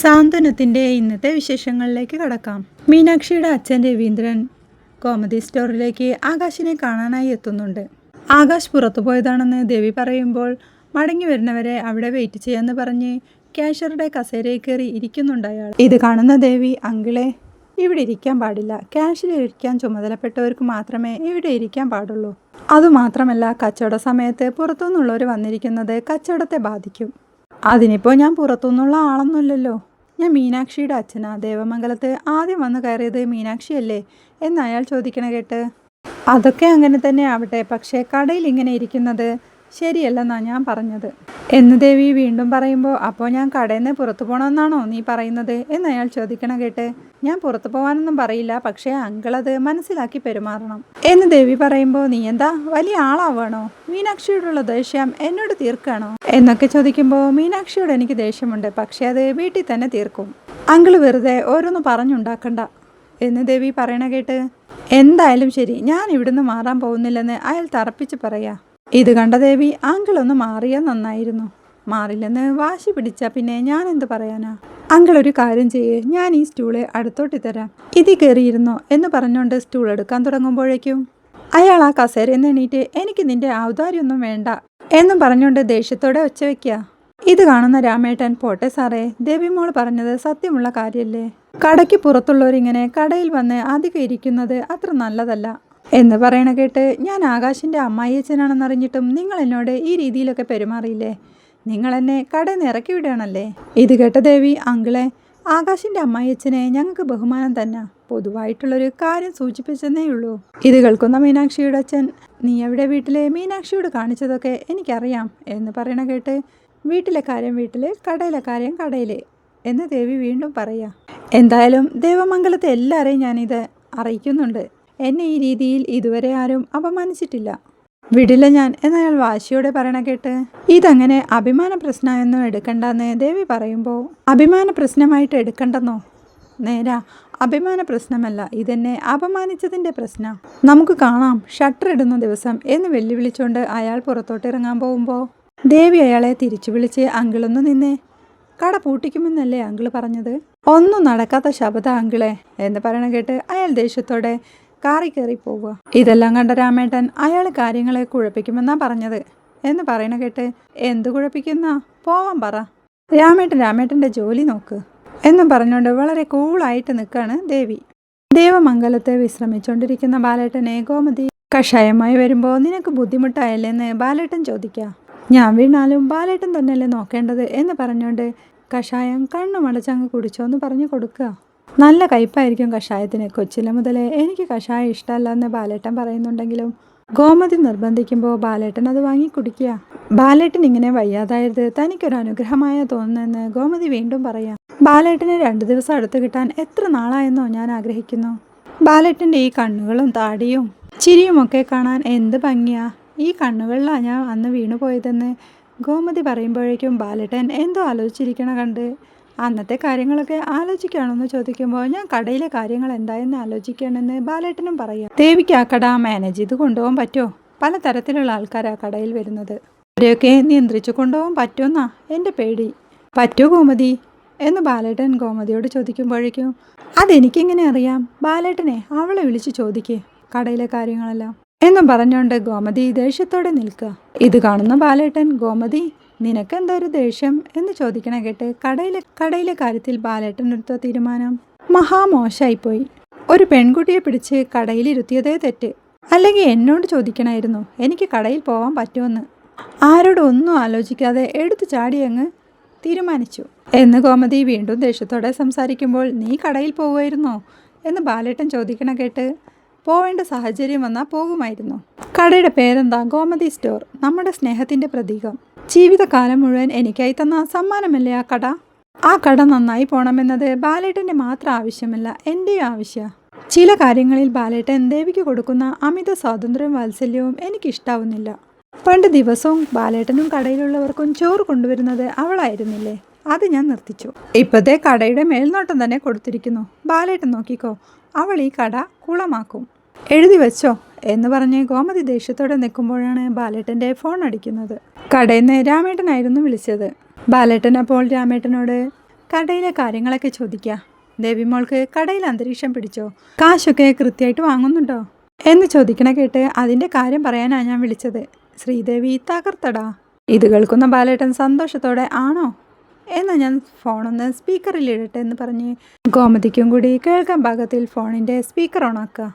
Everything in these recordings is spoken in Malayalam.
സാന്ത്വനത്തിന്റെ ഇന്നത്തെ വിശേഷങ്ങളിലേക്ക് കടക്കാം. മീനാക്ഷിയുടെ അച്ഛൻ രവീന്ദ്രൻ കോമഡി സ്റ്റോറിലേക്ക് ആകാശിനെ കാണാനായി എത്തുന്നുണ്ട്. ആകാശ് പുറത്തു പോയതാണെന്ന് ദേവി പറയുമ്പോൾ മടങ്ങി വരുന്നവരെ അവിടെ വെയിറ്റ് ചെയ്യാന്ന് പറഞ്ഞ് ക്യാഷറുടെ കസേരയിൽ കയറി ഇരിക്കുന്നുണ്ട് അയാൾ. ഇത് കാണുന്ന ദേവി അങ്കിളെ ഇവിടെ ഇരിക്കാൻ പാടില്ല. ക്യാഷിൽ ഇരിക്കാൻ ചുമതലപ്പെട്ടവർക്ക് മാത്രമേ ഇവിടെ ഇരിക്കാൻ പാടുള്ളൂ. അതുമാത്രമല്ല കച്ചവട സമയത്ത് പുറത്തുനിന്നുള്ളവർ വന്നിരിക്കുന്നത് കച്ചവടത്തെ ബാധിക്കും. അതിനിപ്പോൾ ഞാൻ പുറത്തുനിന്നുള്ള ആളൊന്നുമില്ലല്ലോ. ഞാൻ മീനാക്ഷിയുടെ അച്ഛനാ. ദേവമംഗലത്ത് ആദ്യം വന്നു കയറിയത് മീനാക്ഷിയല്ലേ? എന്ന് അയാൾ ചോദിക്കണ കേട്ട് അതൊക്കെ അങ്ങനെ തന്നെ ആവട്ടെ. പക്ഷേ കടയിൽ ഇങ്ങനെ ഇരിക്കുന്നത് ശരിയല്ലെന്നാ ഞാൻ പറഞ്ഞത്. എന്ന് ദേവി വീണ്ടും പറയുമ്പോൾ അപ്പോൾ ഞാൻ കടയിൽ നിന്ന് പുറത്തു പോകണമെന്നാണോ നീ പറയുന്നത്? എന്ന് അയാൾ ചോദിക്കണം കേട്ട് ഞാൻ പുറത്തു പോകാനൊന്നും പറയില്ല പക്ഷേ അങ്കിളത് മനസ്സിലാക്കി പെരുമാറണം. എന്ന് ദേവി പറയുമ്പോൾ നീ എന്താ വലിയ ആളാവാണോ? മീനാക്ഷിയോടുള്ള ദേഷ്യം എന്നോട് തീർക്കാണോ? എന്നൊക്കെ ചോദിക്കുമ്പോൾ മീനാക്ഷിയോട് എനിക്ക് ദേഷ്യമുണ്ട് പക്ഷേ അത് വീട്ടിൽ തന്നെ തീർക്കും. അങ്കിൾ വെറുതെ ഓരോന്ന് പറഞ്ഞുണ്ടാക്കണ്ട. എന്ന് ദേവി പറയണ കേട്ട് എന്തായാലും ശരി ഞാൻ ഇവിടുന്ന് മാറാൻ പോകുന്നില്ലെന്ന് അയാൾ തറപ്പിച്ച് പറയാ. ഇത് കണ്ട ദേവി അങ്കിളൊന്ന് മാറിയാൽ നന്നായിരുന്നു. മാറില്ലെന്ന് വാശി പിടിച്ച പിന്നെ ഞാൻ എന്ത് പറയാനാ? അങ്കിൾ ഒരു കാര്യം ചെയ്യേ ഞാൻ ഈ സ്റ്റൂളെ അടുത്തോട്ട് തരാം. ഇതിൽ കയറിയിരുന്നോ എന്ന് പറഞ്ഞുകൊണ്ട് സ്റ്റൂൾ എടുക്കാൻ തുടങ്ങുമ്പോഴേക്കും അയാൾ ആ കസേര എന്ന് എണീറ്റ് എനിക്ക് നിന്റെ ഔദാര്യമൊന്നും വേണ്ട എന്നും പറഞ്ഞുകൊണ്ട് ദേഷ്യത്തോടെ ഒച്ച വെക്കുക ഇത് കാണുന്ന രാമേട്ടൻ പോട്ടെ സാറേ ദേവിമോൾ പറഞ്ഞത് സത്യമുള്ള കാര്യല്ലേ? കടയ്ക്ക് പുറത്തുള്ളവരിങ്ങനെ കടയിൽ വന്ന് അധികം ഇരിക്കുന്നത് അത്ര നല്ലതല്ല. എന്ന് പറയണ കേട്ട് ഞാൻ ആകാശിന്റെ അമ്മായിയച്ഛനാണെന്നറിഞ്ഞിട്ടും നിങ്ങൾ എന്നോട് ഈ രീതിയിലൊക്കെ പെരുമാറിയില്ലേ? നിങ്ങൾ എന്നെ കടയിൽ ഇറക്കി വിടുകയാണല്ലേ? ഇത് കേട്ട ദേവി അങ്കിളെ ആകാശിന്റെ അമ്മായിയച്ഛനെ ഞങ്ങൾക്ക് ബഹുമാനം തന്നെ. പൊതുവായിട്ടുള്ളൊരു കാര്യം സൂചിപ്പിച്ചെന്നേ ഉള്ളൂ. ഇത് കേൾക്കുന്ന മീനാക്ഷിയുടെ അച്ഛൻ നീ എവിടെ വീട്ടിലെ മീനാക്ഷിയോട് കാണിച്ചതൊക്കെ എനിക്കറിയാം എന്ന് പറയണ കേട്ട് വീട്ടിലെ കാര്യം വീട്ടിൽ കടയിലെ കാര്യം കടയിൽ എന്ന് ദേവി വീണ്ടും പറയാ. എന്തായാലും ദേവമംഗലത്തെ എല്ലാവരെയും ഞാനിത് അറിയിക്കുന്നുണ്ട്. എന്നെ ഈ രീതിയിൽ ഇതുവരെ ആരും അപമാനിച്ചിട്ടില്ല. വിടില്ല ഞാൻ എന്നയാൾ വാശിയോടെ പറയണ കേട്ട്. ഇതങ്ങനെ അഭിമാന പ്രശ്നമായൊന്നും എടുക്കണ്ടെന്ന് ദേവി പറയുമ്പോൾ അഭിമാന പ്രശ്നമായിട്ട് എടുക്കണ്ടെന്നോ? നേരാ അഭിമാന പ്രശ്നമല്ല ഇതെന്നെ അപമാനിച്ചതിന്റെ പ്രശ്നം. നമുക്ക് കാണാം ഷട്ടർ ഇടുന്ന ദിവസം എന്ന് വെല്ലുവിളിച്ചുകൊണ്ട് അയാൾ പുറത്തോട്ട് ഇറങ്ങാൻ പോകുമ്പോൾ ദേവി അയാളെ തിരിച്ചു വിളിച്ച് അങ്കിളൊന്നു നിന്നേ. കട പൂട്ടിക്കുമെന്നല്ലേ അങ്കിൾ പറഞ്ഞത്? ഒന്നും നടക്കാത്ത ശബ്ദ അങ്കിളെ എന്ന് പറയണ കേട്ട് അയാൾ ദേഷ്യത്തോടെ കാറി കയറി പോവുക. ഇതെല്ലാം കണ്ട രാമേട്ടൻ അയാൾ കാര്യങ്ങളെ കുഴപ്പിക്കുമെന്നാ പറഞ്ഞത്. എന്ന് പറയണ കേട്ട് എന്ത് കുഴപ്പിക്കുന്ന? പോവാൻ പറ. രാമേട്ടൻ രാമേട്ടന്റെ ജോലി നോക്ക്. എന്നും പറഞ്ഞുകൊണ്ട് വളരെ കൂളായിട്ട് നിൽക്കാണ് ദേവി. ദേവമംഗലത്തെ വിശ്രമിച്ചുകൊണ്ടിരിക്കുന്ന ബാലേട്ടനെ ഗോമതി കഷായമായി വരുമ്പോൾ നിനക്ക് ബുദ്ധിമുട്ടായല്ലെന്ന് ബാലേട്ടൻ ചോദിക്കുക ഞാൻ വീണാലും ബാലേട്ടൻ തന്നെയല്ലേ നോക്കേണ്ടത് എന്ന് പറഞ്ഞുകൊണ്ട് കഷായം കണ്ണു മടച്ചങ്ങ് കുടിച്ചോ എന്ന് പറഞ്ഞു കൊടുക്കുക നല്ല കയ്പായിരിക്കും കഷായത്തിന്. കൊച്ചിലെ മുതലേ എനിക്ക് കഷായം ഇഷ്ടമല്ല എന്ന് ബാലേട്ടൻ പറയുന്നുണ്ടെങ്കിലും ഗോമതി നിർബന്ധിക്കുമ്പോൾ ബാലേട്ടൻ അത് വാങ്ങി കുടിക്കുക. ബാലേട്ടൻ ഇങ്ങനെ വയ്യാതായത് തനിക്കൊരു അനുഗ്രഹമായ തോന്നുന്നെന്ന് ഗോമതി വീണ്ടും പറയാം. ബാലേട്ടനെ രണ്ടു ദിവസം അടുത്ത് കിട്ടാൻ എത്ര നാളായെന്നോ ഞാൻ ആഗ്രഹിക്കുന്നു. ബാലേട്ടന്റെ ഈ കണ്ണുകളും താടിയും ചിരിയുമൊക്കെ കാണാൻ എന്ത് ഭംഗിയാ. ഈ കണ്ണുകളിലാണ് ഞാൻ അന്ന് വീണുപോയതെന്ന് ഗോമതി പറയുമ്പോഴേക്കും ബാലേട്ടൻ എന്തോ ആലോചിച്ചിരിക്കണ കണ്ട് അന്നത്തെ കാര്യങ്ങളൊക്കെ ആലോചിക്കുകയാണെന്ന് ചോദിക്കുമ്പോൾ ഞാൻ കടയിലെ കാര്യങ്ങൾ എന്തായെന്ന് ആലോചിക്കണമെന്ന് ബാലേട്ടനും പറയാം. ദേവിക്ക് ആ കട മാനേജ് ചെയ്ത് കൊണ്ടുപോകാൻ പറ്റുമോ? പലതരത്തിലുള്ള ആൾക്കാരാ കടയിൽ വരുന്നത്. അവരെയൊക്കെ നിയന്ത്രിച്ചു കൊണ്ടുപോകാൻ പറ്റുമെന്നാ എന്റെ പേടി. പറ്റുമോ ഗോമതി? എന്ന് ബാലേട്ടൻ ഗോമതിയോട് ചോദിക്കുമ്പോഴേക്കും അതെനിക്കെങ്ങനെ അറിയാം? ബാലേട്ടനെ അവളെ വിളിച്ച് ചോദിക്കേ കടയിലെ കാര്യങ്ങളെല്ലാം. എന്നും പറഞ്ഞുകൊണ്ട് ഗോമതി ദേഷ്യത്തോടെ നിൽക്കുക. ഇത് കാണുന്ന ബാലേട്ടൻ ഗോമതി നിനക്കെന്താ ഒരു ദേഷ്യം എന്ന് ചോദിക്കണ കേട്ട് കടയിലെ കടയിലെ കാര്യത്തിൽ ബാലേട്ടൻ എടുത്ത തീരുമാനം. മഹാമോശായിപ്പോയി. ഒരു പെൺകുട്ടിയെ പിടിച്ച് കടയിലിരുത്തിയതേ തെറ്റ്. അല്ലെങ്കിൽ എന്നോട് ചോദിക്കണമായിരുന്നു എനിക്ക് കടയിൽ പോകാൻ പറ്റുമെന്ന്. ആരോടും ഒന്നും ആലോചിക്കാതെ എടുത്തു ചാടിയങ്ങ് തീരുമാനിച്ചു. എന്ന് ഗോമതി വീണ്ടും ദേഷ്യത്തോടെ സംസാരിക്കുമ്പോൾ നീ കടയിൽ പോവുമായിരുന്നോ? എന്ന് ബാലേട്ടൻ ചോദിക്കണ കേട്ട് പോവേണ്ട സാഹചര്യം വന്നാൽ പോകുമായിരുന്നു. കടയുടെ പേരെന്താ? ഗോമതി സ്റ്റോർ. നമ്മുടെ സ്നേഹത്തിന്റെ പ്രതീകം. ജീവിതകാലം മുഴുവൻ എനിക്കായി തന്ന സമ്മാനമല്ലേ ആ കട? ആ കട നന്നായി പോണമെന്നത് ബാലേട്ടന്റെ മാത്രം ആവശ്യമല്ല എന്റെയും ആവശ്യമാണ് ചില കാര്യങ്ങളിൽ ബാലേട്ടൻ ദേവിക്ക് കൊടുക്കുന്ന അമിത സ്വാതന്ത്ര്യവും വാത്സല്യവും എനിക്കിഷ്ടാവുന്നില്ല. പണ്ട് ദിവസവും ബാലേട്ടനും കടയിലുള്ളവർക്കും ചോറ് കൊണ്ടുവരുന്നത് അവളായിരുന്നില്ലേ? അത് ഞാൻ നിർത്തിച്ചു. ഇപ്പോഴത്തെ കടയുടെ മേൽനോട്ടം തന്നെ കൊടുത്തിരിക്കുന്നു. ബാലേട്ടൻ നോക്കിക്കോ അവൾ ഈ കട കുളമാക്കും. എഴുതി വെച്ചോ? എന്ന് പറഞ്ഞ് ഗോമതി ദേഷ്യത്തോടെ നിൽക്കുമ്പോഴാണ് ബാലേട്ടന്റെ ഫോൺ അടിക്കുന്നത്. കടയിൽ നിന്ന് രാമേട്ടനായിരുന്നു വിളിച്ചത്. ബാലേട്ടൻ അപ്പോൾ രാമേട്ടനോട് കടയിലെ കാര്യങ്ങളൊക്കെ ചോദിക്കുക ദേവിമോൾക്ക് കടയിൽ അന്തരീക്ഷം പിടിച്ചോ? കാശൊക്കെ കൃത്യമായിട്ട് വാങ്ങുന്നുണ്ടോ? എന്ന് ചോദിക്കണ കേട്ട് അതിന്റെ കാര്യം പറയാനാണ് ഞാൻ വിളിച്ചത്. ശ്രീദേവി തകർത്തടാ. ഇത് കേൾക്കുന്ന ബാലേട്ടൻ സന്തോഷത്തോടെ ആണോ? എന്ന് ഞാൻ ഫോണൊന്ന് സ്പീക്കറിൽ ഇടട്ടെ എന്ന് പറഞ്ഞ് ഗോമതിക്കും കൂടി കേൾക്കാൻ ഭാഗത്തിൽ ഫോണിന്റെ സ്പീക്കർ ഓണാക്കുക.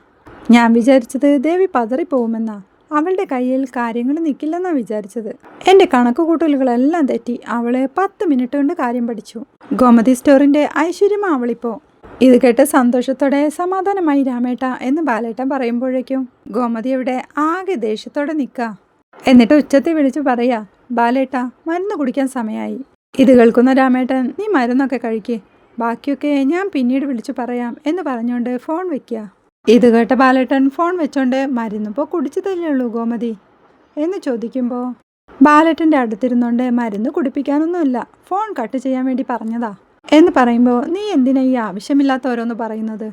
ഞാൻ വിചാരിച്ചത് ദേവി പതറിപ്പോവുമെന്നാ. അവളുടെ കയ്യിൽ കാര്യങ്ങൾ നിൽക്കില്ലെന്നാ വിചാരിച്ചത്. എന്റെ കണക്കുകൂട്ടലുകളെല്ലാം തെറ്റി അവളെ പത്ത് മിനിറ്റ് കൊണ്ട് കാര്യം പഠിച്ചു. ഗോമതി സ്റ്റോറിന്റെ ഐശ്വര്യമാ അവളിപ്പോ. ഇത് കേട്ട് സന്തോഷത്തോടെ സമാധാനമായി രാമേട്ട എന്ന് ബാലേട്ടൻ പറയുമ്പോഴേക്കും ഗോമതി അവിടെ ആകെ ദേഷ്യത്തോടെ നിൽക്കുക എന്നിട്ട് ഉച്ചത്തിൽ വിളിച്ചു പറയാ ബാലേട്ട മരുന്ന് കുടിക്കാൻ സമയമായി ഇത് കേൾക്കുന്ന രാമേട്ടൻ നീ മരുന്നൊക്കെ കഴിക്കേ. ബാക്കിയൊക്കെ ഞാൻ പിന്നീട് വിളിച്ചു പറയാം എന്ന് പറഞ്ഞുകൊണ്ട് ഫോൺ വെക്കുക ഇത് കേട്ട ബാലേട്ടൻ ഫോൺ വെച്ചോണ്ട് മരുന്നിപ്പോൾ കുടിച്ചതല്ലേ ഉള്ളൂ ഗോമതി? എന്ന് ചോദിക്കുമ്പോൾ ബാലേട്ടന്റെ അടുത്തിരുന്നോണ്ട് മരുന്ന് കുടിപ്പിക്കാനൊന്നുമില്ല ഫോൺ കട്ട് ചെയ്യാൻ വേണ്ടി പറഞ്ഞതാ. എന്ന് പറയുമ്പോൾ നീ എന്തിനാ ഈ ആവശ്യമില്ലാത്ത ഓരോന്ന് പറയുന്നത്?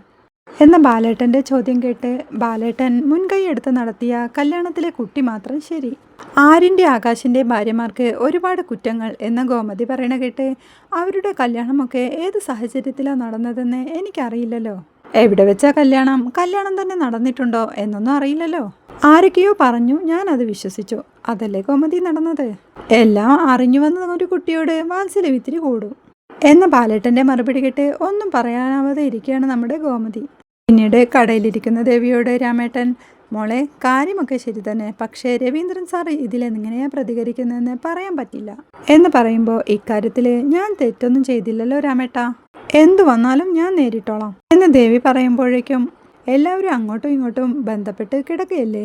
എന്ന ബാലേട്ടന്റെ ചോദ്യം കേട്ട് ബാലേട്ടൻ മുൻകൈ എടുത്ത് നടത്തിയ കല്യാണത്തിലെ കുട്ടി മാത്രം ശരി. ആരിന്റെ ആകാശിന്റെ ഭാര്യമാർക്ക് ഒരുപാട് കുറ്റങ്ങൾ എന്ന ഗോമതി പറയണ കേട്ട് അവരുടെ കല്യാണമൊക്കെ ഏത് സാഹചര്യത്തിലാണ് നടന്നതെന്ന് എനിക്കറിയില്ലല്ലോ. എവിടെ വെച്ചാ കല്യാണം? കല്യാണം തന്നെ നടന്നിട്ടുണ്ടോ എന്നൊന്നും അറിയില്ലല്ലോ. ആരൊക്കെയോ പറഞ്ഞു ഞാൻ അത് വിശ്വസിച്ചു. അതല്ലേ കോമതി നടന്നത്? എല്ലാം അറിഞ്ഞു വന്ന ഒരു കുട്ടിയോട് വാത്സല്യം ഇത്തിരി കൂടും. എന്ന ബാലേട്ടന്റെ മറുപടി കേട്ട് ഒന്നും പറയാനാവാതെ ഇരിക്കുകയാണ് നമ്മുടെ ഗോമതി. പിന്നീട് കടയിലിരിക്കുന്ന ദേവിയോട് രാമേട്ടൻ മോളെ കാര്യമൊക്കെ ശരി തന്നെ. പക്ഷേ രവീന്ദ്രൻ സാർ ഇതിലെങ്ങനെയാ പ്രതികരിക്കുന്നതെന്ന് പറയാൻ പറ്റില്ല. എന്ന് പറയുമ്പോൾ ഇക്കാര്യത്തിൽ ഞാൻ തെറ്റൊന്നും ചെയ്തില്ലല്ലോ രാമേട്ട. എന്തു വന്നാലും ഞാൻ നേരിട്ടോളാം എന്ന് ദേവി പറയുമ്പോഴേക്കും എല്ലാവരും അങ്ങോട്ടും ഇങ്ങോട്ടും ബന്ധപ്പെട്ട് കിടക്കുകയല്ലേ?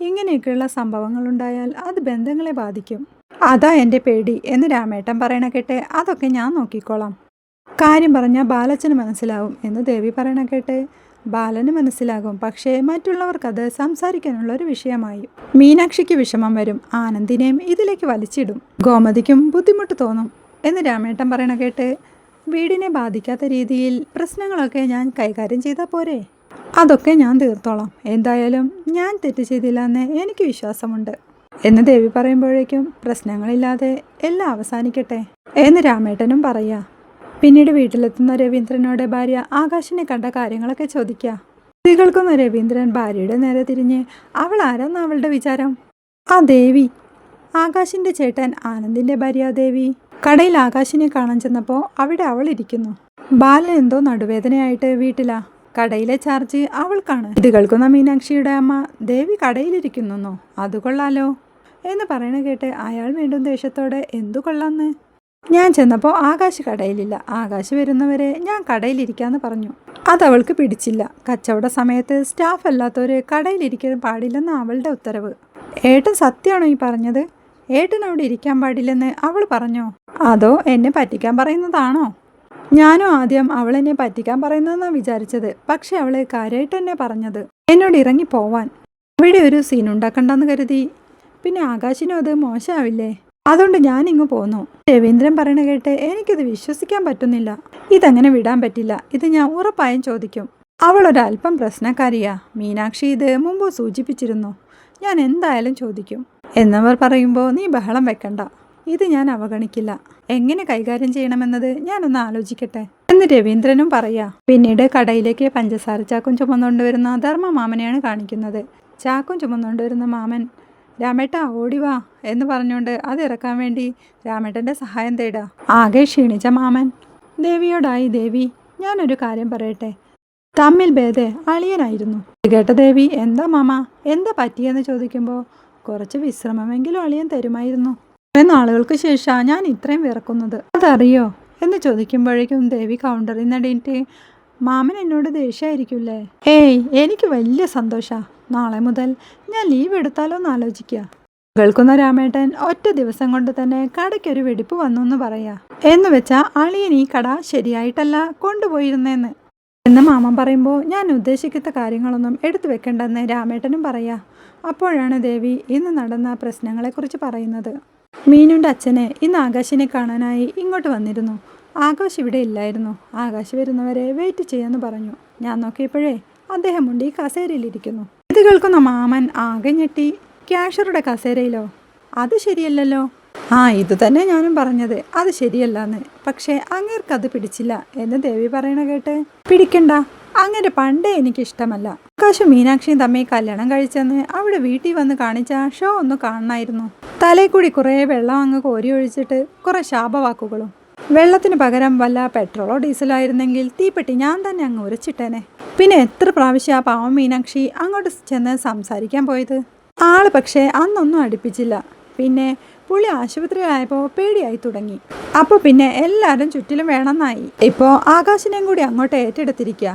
ഇങ്ങനെയൊക്കെയുള്ള സംഭവങ്ങളുണ്ടായാൽ അത് ബന്ധങ്ങളെ ബാധിക്കും. അതാ എന്റെ പേടി എന്ന് രാമേട്ടൻ പറയണ കേട്ടെ അതൊക്കെ ഞാൻ നോക്കിക്കോളാം. കാര്യം പറഞ്ഞാൽ ബാലച്ചന് മനസ്സിലാവും എന്ന് ദേവി പറയണ കേട്ടെ. ബാലന് മനസ്സിലാകും പക്ഷേ മറ്റുള്ളവർക്കത് സംസാരിക്കാനുള്ള ഒരു വിഷയമായി. മീനാക്ഷിക്ക് വിഷമം വരും ആനന്ദിനെയും ഇതിലേക്ക് വലിച്ചിടും. ഗോമതിക്കും ബുദ്ധിമുട്ട് തോന്നും എന്ന് രാമേട്ടൻ പറയണ കേട്ട് വീടിനെ ബാധിക്കാത്ത രീതിയിൽ പ്രശ്നങ്ങളൊക്കെ ഞാൻ കൈകാര്യം ചെയ്താൽ പോരെ? അതൊക്കെ ഞാൻ തീർത്തോളാം. എന്തായാലും ഞാൻ തെറ്റ് ചെയ്തില്ല എന്ന് എനിക്ക് വിശ്വാസമുണ്ട്. എന്ന് ദേവി പറയുമ്പോഴേക്കും പ്രശ്നങ്ങളില്ലാതെ എല്ലാം അവസാനിക്കട്ടെ? എന്ന് രാമേട്ടനും പറയാ. പിന്നീട് വീട്ടിലെത്തുന്ന രവീന്ദ്രനോട് ഭാര്യ ആകാശിനെ കണ്ട കാര്യങ്ങളൊക്കെ ചോദിക്കുക സ്ത്രീകൾക്കൊന്ന് രവീന്ദ്രൻ ഭാര്യയുടെ നേരെ തിരിഞ്ഞ് അവൾ ആരാന്ന് അവളുടെ വിചാരം? ആ ദേവി. ആകാശിന്റെ ചേട്ടൻ ആനന്ദിന്റെ ഭാര്യ ദേവി. കടയിൽ ആകാശിനെ കാണാൻ ചെന്നപ്പോൾ അവിടെ അവൾ ഇരിക്കുന്നു. ബാലൻ എന്തോ നടുവേദനയായിട്ട് വീട്ടിലാ. കടയിലെ ചാർജ് അവൾക്കാണ്. ഇത് കേൾക്കുന്ന മീനാക്ഷിയുടെ അമ്മ ദേവി കടയിലിരിക്കുന്നോ അത് കൊള്ളാലോ? എന്ന് പറയണ കേട്ട് അയാൾ വീണ്ടും ദേഷ്യത്തോടെ എന്തു കൊള്ളാന്ന്? ഞാൻ ചെന്നപ്പോൾ ആകാശ് കടയിലില്ല. ആകാശ് വരുന്നവരെ ഞാൻ കടയിലിരിക്കാന്ന് പറഞ്ഞു. അത് അവൾക്ക് പിടിച്ചില്ല. കച്ചവട സമയത്ത് സ്റ്റാഫ് അല്ലാത്തവര് കടയിലിരിക്കാൻ പാടില്ലെന്ന് അവളുടെ ഉത്തരവ്. ഏട്ടൻ സത്യമാണോ ഈ പറഞ്ഞത്? ഏട്ടൻ അവിടെ ഇരിക്കാൻ പാടില്ലെന്ന് അവൾ പറഞ്ഞോ? അതോ എന്നെ പറ്റിക്കാൻ പറയുന്നതാണോ? ഞാനും ആദ്യം അവൾ എന്നെ പറ്റിക്കാൻ പറയുന്നതെന്നാണ് വിചാരിച്ചത്. പക്ഷെ അവൾ കാര്യമായിട്ട് എന്നെ പറഞ്ഞത് എന്നോട് ഇറങ്ങി പോവാൻ. അവിടെ ഒരു സീൻ ഉണ്ടാക്കണ്ടെന്ന് കരുതി. പിന്നെ ആകാശിനും അത് മോശമാവില്ലേ അതുകൊണ്ട് ഞാൻ ഇങ്ങ് പോന്നു. രവീന്ദ്രൻ പറയണ കേട്ട് എനിക്കിത് വിശ്വസിക്കാൻ പറ്റുന്നില്ല. ഇതങ്ങനെ വിടാൻ പറ്റില്ല. ഇത് ഞാൻ ഉറപ്പായും ചോദിക്കും. അവൾ ഒരല്പം പ്രശ്നക്കാരിയാ. മീനാക്ഷി ഇത് മുമ്പ് സൂചിപ്പിച്ചിരുന്നു. ഞാൻ എന്തായാലും ചോദിക്കും. എന്നവർ പറയുമ്പോൾ നീ ബഹളം വെക്കണ്ട. ഇത് ഞാൻ അവഗണിക്കില്ല. എങ്ങനെ കൈകാര്യം ചെയ്യണമെന്നത് ഞാനൊന്ന് ആലോചിക്കട്ടെ. എന്ന് രവീന്ദ്രനും പറയാ പിന്നീട് കടയിലേക്ക് പഞ്ചസാര ചാക്കും ചുമന്നുകൊണ്ടുവരുന്ന ധർമ്മ മാമനെയാണ് കാണിക്കുന്നത്. ചാക്കും ചുമന്നുകൊണ്ടുവരുന്ന മാമൻ രാമേട്ട ഓടി വാ. എന്ന് പറഞ്ഞുകൊണ്ട് അത് ഇറക്കാൻ വേണ്ടി രാമേട്ടന്റെ സഹായം തേടാ. ആകെ ക്ഷീണിച്ച മാമൻ ദേവിയോടായി ദേവി ഞാനൊരു കാര്യം പറയട്ടെ. തമ്മിൽ ഭേദേ അളിയനായിരുന്നു. കേട്ട ദേവി എന്താ മാമ എന്താ പറ്റിയെന്ന് ചോദിക്കുമ്പോൾ കുറച്ച് വിശ്രമമെങ്കിലും അളിയൻ തരുമായിരുന്നു. ഇത്രയും നാളുകൾക്ക് ശേഷമാണ് ഞാൻ ഇത്രയും വിറക്കുന്നത്. അതറിയോ? എന്ന് ചോദിക്കുമ്പോഴേക്കും ദേവി കൗണ്ടറിൽ നടിയിട്ട് മാമൻ എന്നോട് ദേഷ്യമായിരിക്കില്ലേ? ഏയ് എനിക്ക് വലിയ സന്തോഷാ. നാളെ മുതൽ ഞാൻ ലീവ് എടുത്താലോ എന്ന് ആലോചിക്കുക കേൾക്കുന്ന രാമേട്ടൻ ഒറ്റ ദിവസം കൊണ്ട് തന്നെ കടയ്ക്കൊരു വെടിപ്പ് വന്നു എന്ന് പറയാ. എന്ന് വെച്ചാ അളിയൻ ഈ കട ശരിയായിട്ടല്ല കൊണ്ടുപോയിരുന്നേന്ന്. എന്ന് മാമൻ പറയുമ്പോൾ ഞാൻ ഉദ്ദേശിക്കുന്ന കാര്യങ്ങളൊന്നും എടുത്തു വെക്കണ്ടെന്ന് രാമേട്ടനും പറയാ. അപ്പോഴാണ് ദേവി ഇന്ന് നടന്ന പ്രശ്നങ്ങളെക്കുറിച്ച് പറയുന്നത്. മീനുണ്ട് അച്ഛനെ ഇന്ന് ആകാശിനെ കാണാനായി ഇങ്ങോട്ട് വന്നിരുന്നു. ആകാശ് ഇവിടെ ഇല്ലായിരുന്നു. ആകാശ് വരുന്നവരെ വെയിറ്റ് ചെയ്യാന്ന് പറഞ്ഞു. ഞാൻ നോക്കിയപ്പോഴേ അദ്ദേഹം ഉണ്ട് ഈ കസേരയിലിരിക്കുന്നു. ഇത് കേൾക്കുന്ന മാമൻ ആകെ ഞെട്ടി. ക്യാഷറുടെ കസേരയിലോ? അത് ശരിയല്ലല്ലോ. ആ ഇത് തന്നെ ഞാനും പറഞ്ഞത്. അത് ശരിയല്ലാന്ന്. പക്ഷേ അങ്ങേർക്കത് പിടിച്ചില്ല. എന്ന് ദേവി പറയണ കേട്ട് പിടിക്കണ്ട. അങ്ങനെ പണ്ടേ എനിക്കിഷ്ടമല്ല. ആകാശും മീനാക്ഷിയും തമ്മിൽ കല്യാണം കഴിച്ചെന്ന് അവിടെ വീട്ടിൽ വന്ന് കാണിച്ച ഷോ ഒന്ന് കാണണമായിരുന്നു തലയിൽ കൂടി കുറേ വെള്ളം അങ്ങ് കോരി ഒഴിച്ചിട്ട് കുറേ ശാപവാക്കുകളും. വെള്ളത്തിന് പകരം വല്ല പെട്രോളോ ഡീസലോ ആയിരുന്നെങ്കിൽ തീപ്പെട്ടി ഞാൻ തന്നെ അങ്ങ് ഉരച്ചിട്ടേനെ. പിന്നെ എത്ര പ്രാവശ്യം ആ പാവം മീനാക്ഷി അങ്ങോട്ട് ചെന്ന് സംസാരിക്കാൻ പോയത്? ആൾ പക്ഷേ അന്നൊന്നും അടുപ്പിച്ചില്ല. പിന്നെ പുള്ളി ആശുപത്രിയിലായപ്പോൾ പേടിയായി തുടങ്ങി. അപ്പോൾ പിന്നെ എല്ലാവരും ചുറ്റിലും വേണമെന്നായി. ഇപ്പോൾ ആകാശിനെയും കൂടി അങ്ങോട്ട് ഏറ്റെടുത്തിരിക്കുക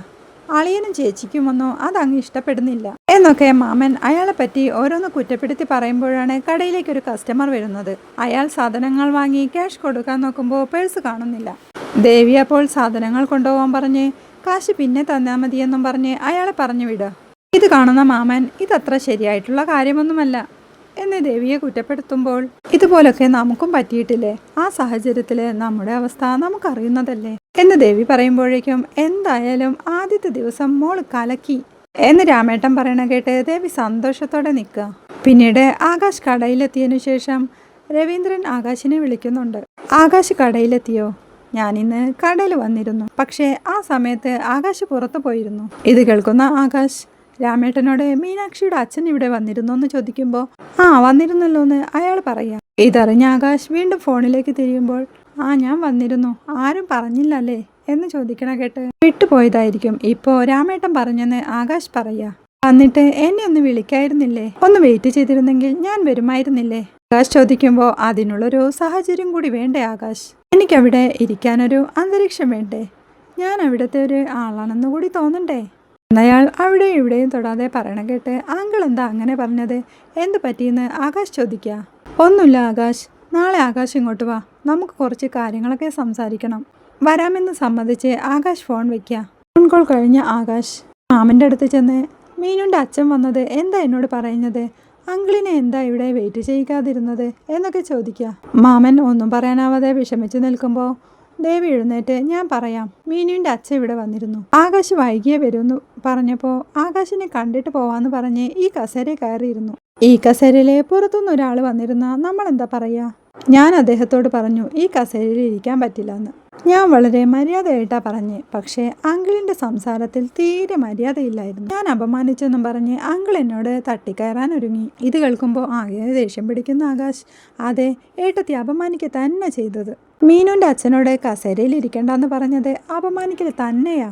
അളിയനും ചേച്ചിക്കുമൊന്നും അതങ്ങ് ഇഷ്ടപ്പെടുന്നില്ല. എന്നൊക്കെ മാമൻ അയാളെ പറ്റി ഓരോന്ന് കുറ്റപ്പെടുത്തി പറയുമ്പോഴാണ് കടയിലേക്ക് ഒരു കസ്റ്റമർ വരുന്നത്. അയാൾ സാധനങ്ങൾ വാങ്ങി ക്യാഷ് കൊടുക്കാൻ നോക്കുമ്പോൾ പേഴ്സ് കാണുന്നില്ല. ദേവി അപ്പോൾ സാധനങ്ങൾ കൊണ്ടുപോകാൻ പറഞ്ഞ് കാശ് പിന്നെ തന്നാൽ മതിയെന്നും പറഞ്ഞ് അയാളെ പറഞ്ഞു വിടുക ഇത് കാണുന്ന മാമൻ ഇതത്ര ശരിയായിട്ടുള്ള കാര്യമൊന്നുമല്ല. എന്ന് ദേവിയെ കുറ്റപ്പെടുത്തുമ്പോൾ ഇതുപോലൊക്കെ നമുക്കും പറ്റിയിട്ടില്ലേ? ആ സാഹചര്യത്തിൽ നമ്മുടെ അവസ്ഥ നമുക്കറിയുന്നതല്ലേ? എന്ന് ദേവി പറയുമ്പോഴേക്കും എന്തായാലും ആദ്യത്തെ ദിവസം മോൾ കലക്കി. എന്ന് രാമേട്ടൻ പറയണ കേട്ട് ദേവി സന്തോഷത്തോടെ നിൽക്കുക. പിന്നീട് ആകാശ് കടയിലെത്തിയതിനു ശേഷം രവീന്ദ്രൻ ആകാശിനെ വിളിക്കുന്നുണ്ട്. ആകാശ് കടയിലെത്തിയോ? ഞാനിന്ന് കടയിൽ വന്നിരുന്നു. പക്ഷേ ആ സമയത്ത് ആകാശ് പുറത്തു പോയിരുന്നു. ഇത് കേൾക്കുന്ന ആകാശ് രാമേട്ടനോട് മീനാക്ഷിയുടെ അച്ഛൻ ഇവിടെ വന്നിരുന്നു എന്ന് ചോദിക്കുമ്പോൾ ആ വന്നിരുന്നല്ലോ എന്ന് അയാൾ പറയാം. ഇതറിഞ്ഞ ആകാശ് വീണ്ടും ഫോണിലേക്ക് തിരിയുമ്പോൾ ആ ഞാൻ വന്നിരുന്നു. ആരും പറഞ്ഞില്ലല്ലേ? എന്ന് ചോദിക്കണ കേട്ട് വിട്ടുപോയതായിരിക്കും. ഇപ്പോ രാമേട്ടൻ പറഞ്ഞെന്ന് ആകാശ് പറയാ വന്നിട്ട് എന്നെ ഒന്ന് വിളിക്കായിരുന്നില്ലേ? ഒന്ന് വെയിറ്റ് ചെയ്തിരുന്നെങ്കിൽ ഞാൻ വരുമായിരുന്നില്ലേ? ആകാശ് ചോദിക്കുമ്പോൾ അതിനുള്ളൊരു സാഹചര്യം കൂടി വേണ്ടേ ആകാശ്? എനിക്കവിടെ ഇരിക്കാനൊരു അന്തരീക്ഷം വേണ്ടേ? ഞാൻ അവിടുത്തെ ഒരു ആളാണെന്ന് കൂടി തോന്നണ്ടേ? എന്നയാൾ അവിടെയും ഇവിടെയും തൊടാതെ പറയണം കേട്ട് ആങ്കിൾ എന്താ അങ്ങനെ പറഞ്ഞത്? എന്ത് പറ്റിയെന്ന് ആകാശ് ചോദിക്കുക ഒന്നുമില്ല ആകാശ് നാളെ ആകാശ് ഇങ്ങോട്ട് വാ നമുക്ക് കുറച്ച് കാര്യങ്ങളൊക്കെ സംസാരിക്കണം. വരാമെന്ന് സമ്മതിച്ച് ആകാശ് ഫോൺ വെക്കുക ഫോൺ കോൾ കഴിഞ്ഞ ആകാശ്. മാമന്റെ അടുത്ത് ചെന്ന് മീനുന്റെ അച്ഛൻ വന്നത് എന്താ എന്നോട് പറയുന്നത്? അങ്കിളിനെ എന്താ ഇവിടെ വെയിറ്റ് ചെയ്യിക്കാതിരുന്നത് എന്നൊക്കെ ചോദിക്കുക മാമൻ ഒന്നും പറയാനാവാതെ വിഷമിച്ചു നിൽക്കുമ്പോൾ ദേവി എഴുന്നേറ്റ് ഞാൻ പറയാം മീനുവിന്റെ അച്ഛൻ ഇവിടെ വന്നിരുന്നു. ആകാശ് വൈകിയേ വരുമെന്ന് പറഞ്ഞപ്പോൾ ആകാശിനെ കണ്ടിട്ട് പോവാന്ന് പറഞ്ഞ് ഈ കസേര കയറിയിരുന്നു. ഈ കസേരയിലെ പുറത്തുനിന്ന് ഒരാൾ വന്നിരുന്ന നമ്മൾ എന്താ പറയാ? ഞാൻ അദ്ദേഹത്തോട് പറഞ്ഞു ഈ കസേരയിൽ ഇരിക്കാൻ പറ്റില്ല എന്ന് ഞാൻ വളരെ മര്യാദയായിട്ടാ പറഞ്ഞ് പക്ഷേ അങ്കിളിന്റെ സംസാരത്തിൽ തീരെ മര്യാദയില്ലായിരുന്നു. ഞാൻ അപമാനിച്ചെന്നും പറഞ്ഞ് അങ്കിൾ എന്നോട് തട്ടിക്കയറാൻ ഒരുങ്ങി. ഇത് കേൾക്കുമ്പോൾ ആകെ ദേഷ്യം പിടിക്കുന്ന ആകാശ്. അതെ ഏട്ടത്തി അപമാനിക്കുക തന്നെ ചെയ്തത്. മീനുവിന്റെ അച്ഛനോട് കസേരയിൽ ഇരിക്കണ്ടെന്ന് പറഞ്ഞത് അപമാനിക്കൽ തന്നെയാ.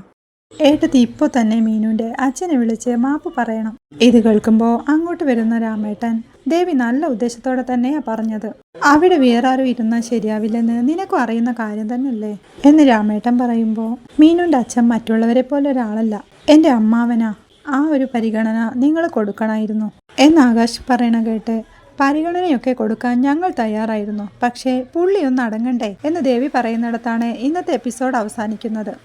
ഏട്ടത്തി ഇപ്പോൾ തന്നെ മീനുവിന്റെ അച്ഛനെ വിളിച്ച് മാപ്പ് പറയണം. ഇത് കേൾക്കുമ്പോൾ അങ്ങോട്ട് വരുന്ന രാമേട്ടൻ ദേവി നല്ല ഉദ്ദേശത്തോടെ തന്നെയാ പറഞ്ഞത്. അവിടെ വേറെ ആരും ഇരുന്നാൽ ശരിയാവില്ലെന്ന് നിനക്കും അറിയുന്ന കാര്യം തന്നെയല്ലേ? എന്ന് രാമേട്ടൻ പറയുമ്പോൾ മീനുവിന്റെ അച്ഛൻ മറ്റുള്ളവരെ പോലെ ഒരാളല്ല. എന്റെ അമ്മാവനാ. ആ ഒരു പരിഗണന നിങ്ങൾ കൊടുക്കണമായിരുന്നു എന്ന് ആകാശ് പറയണ കേട്ട് പരിഗണനയൊക്കെ കൊടുക്കാൻ ഞങ്ങൾ തയ്യാറായിരുന്നു. പക്ഷേ പുള്ളി അടങ്ങണ്ടേ എന്ന് ദേവി പറയുന്നിടത്താണ് ഇന്നത്തെ എപ്പിസോഡ് അവസാനിക്കുന്നത്.